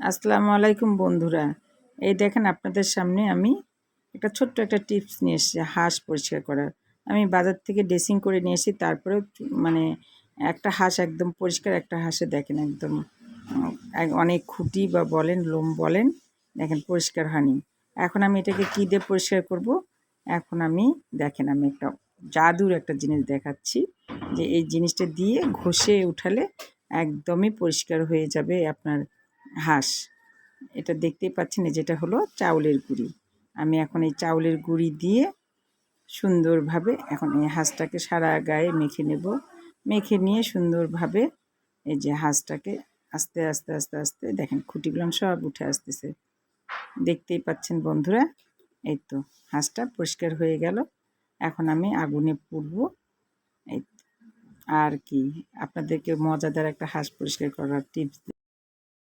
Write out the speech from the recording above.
আসসালামু আলাইকুম বন্ধুরা। এই দেখেন আপনাদের সামনে আমি একটা ছোট্ট একটা টিপস নিয়ে এসেছি, হাঁস পরিষ্কার করার। আমি বাজার থেকে ড্রেসিং করে নিয়ে এসেছি তারপরে মানে একটা হাঁস একদম পরিষ্কার একটা হাঁসে দেখেন একদম অনেক খুঁটি বা বলেন, লোম বলেন, দেখেন পরিষ্কার হয়নি। এখন আমি এটাকে কী দিয়ে পরিষ্কার করব? এখন আমি দেখেন আমি একটা জাদুর একটা জিনিস দেখাচ্ছি, যে এই জিনিসটা দিয়ে ঘষে উঠালে একদমই পরিষ্কার হয়ে যাবে আপনার হাঁস। এটা দেখতেই পাচ্ছেন যেটা হলো চাউলের গুঁড়ি। আমি এখন এই চাউলের গুঁড়ি দিয়ে সুন্দরভাবে এখন এই হাঁসটাকে সারা গায়ে মেখে নেব। মেখে নিয়ে সুন্দরভাবে এই যে হাঁসটাকে আস্তে আস্তে আস্তে আস্তে দেখেন খুঁটিগুলো সব উঠে আসতেছে। দেখতেই পাচ্ছেন বন্ধুরা, এই তো হাঁসটা পরিষ্কার হয়ে গেল। এখন আমি আগুনে পুড়ব। এই আর কি, আপনাদেরকে মজাদার একটা হাঁস পরিষ্কার করার টিপস